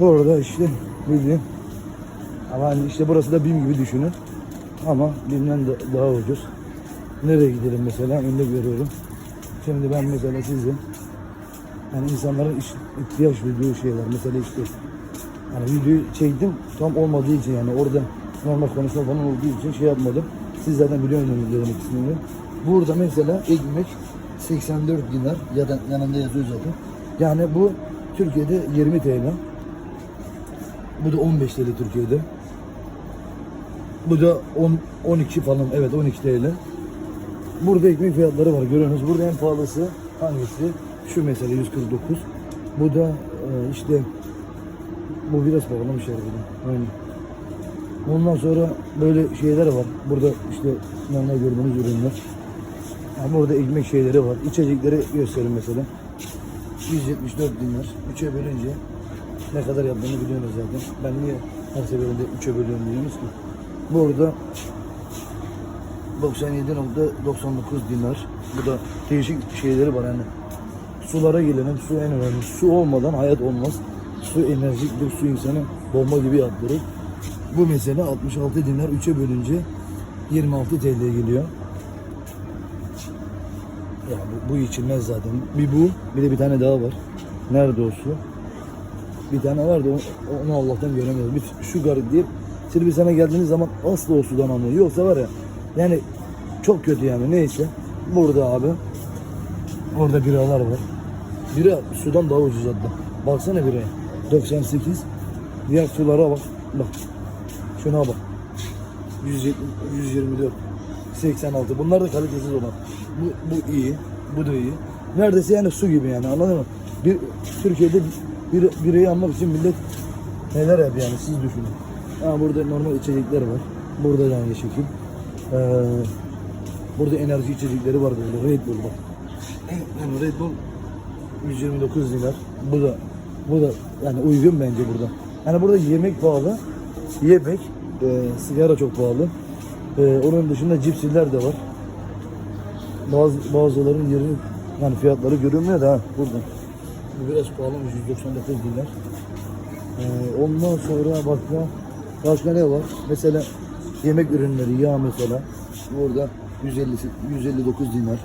Orada işte bildiğin ama hani işte burası da BİM gibi düşünün. Ama BİM'den de daha ucuz. Nereye gidelim mesela? Önde görüyorum. Şimdi ben mesela size yani insanların iş, ihtiyaç duyduğu şeyler mesela işte hani videoyu çektim tam olmadığı için yani orada normal konuşma falan olduğu için şey yapmadım. Siz zaten biliyorsunuz demek istediğimi. Burada mesela ekmek 84 dinar ya da yanında yazıyor zaten. Yani bu Türkiye'de 20 TL. Bu da 15 TL Türkiye'de. Bu da 10, 12 falan evet 12 TL. Burada ekmek fiyatları var görüyorsunuz. Burada en pahalısı hangisi? Şu mesela 149. Bu da e, işte bu biraz pahalı bir şey harbiden. Aynen. Ondan sonra böyle şeyler var. Burada işte normal gördüğünüz ürünler. Yani burada ekmek şeyleri var. İçecekleri göstereyim mesela. 174 dinar. 3'e bölünce ne kadar yaptığını biliyorsunuz zaten. Ben niye her seferinde 3'e bölüyorum diyorsunuz ki. Burada 97.99 dinar. Bu da değişik şeyleri var yani. Sulara gelelim. Su en önemli. Su olmadan hayat olmaz. Su enerjiktir. Su insanı bomba gibi yaptırır. Bu mesela 66 dinar 3'e bölünce 26 TL geliyor. Ya bu, bu içilmez zaten. Bir bu, bir de bir tane daha var. Nerede o su? Bir tane vardı, o- onu Allah'tan göremiyoruz. Bir şu garip biz sana geldiğiniz zaman asla o sudan anlıyor. Yoksa var ya, yani çok kötü yani. Neyse. Burada abi, orada biralar var. Bira sudan daha ucuz hatta. Baksana biraya. 98. Diğer sulara bak. Bak. Şuna bak. 170, 124. 86. Bunlar da kalitesiz olan. Bu, bu iyi. Bu da iyi. Neredeyse yani su gibi yani anladın mı? Bir, Türkiye'de bir, bireyi almak için millet neler yapıyor yani siz düşünün. Ha, burada normal içecekler var. Burada da aynı şekil. Ee, burada enerji içecekleri var böyle. Red Bull bak. Yani Red Bull 129 dinar. Bu da bu da yani uygun bence burada. Yani burada yemek pahalı. Yemek, e, sigara çok pahalı. E, onun dışında cipsler de var. Bazı bazıların yerini yani fiyatları görünmüyor da ha burada. Bu biraz pahalıymış 199 dinar. E, ondan sonra başka başka ne var? Mesela yemek ürünleri yağ mesela. Burada 150 159 dinar.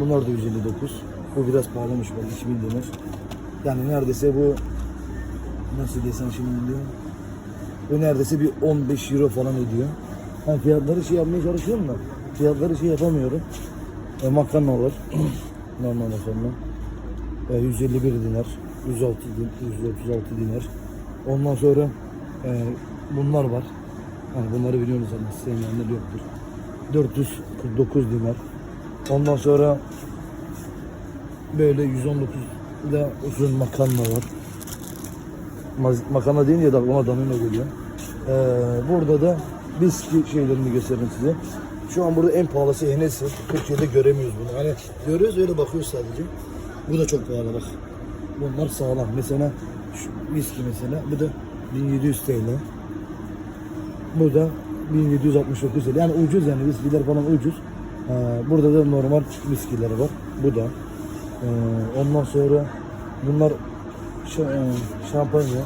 Bunlar da 159. Bu biraz pahalımış bak 2000 dinar. Yani neredeyse bu nasıl desem şimdi diyor. Bu neredeyse bir 15 euro falan ediyor. Ben fiyatları şey yapmaya çalışıyorum da fiyatları şey yapamıyorum. E, makarna var. Normal makarna. E, 151 dinar. 106 din, 136 dinar. Ondan sonra e, bunlar var. Yani bunları biliyorsunuz ama sevmeyenler yoktur. 449 dinar. Ondan sonra böyle 119 da uzun makarna var. Maz- makarna deyince de aklıma Danilo geliyor. Ee, burada da biski şeylerini göstereyim size. Şu an burada en pahalısı Hennessy. Türkiye'de göremiyoruz bunu. Hani görüyoruz öyle bakıyoruz sadece. Bu da çok pahalı bak. Bunlar sağlam. Mesela şu viski mesela. Bu da 1700 TL. Bu da 1769 TL. Yani ucuz yani viskiler falan ucuz. Ee, burada da normal viskiler var. Bu da. Ee, ondan sonra bunlar e, şampanya.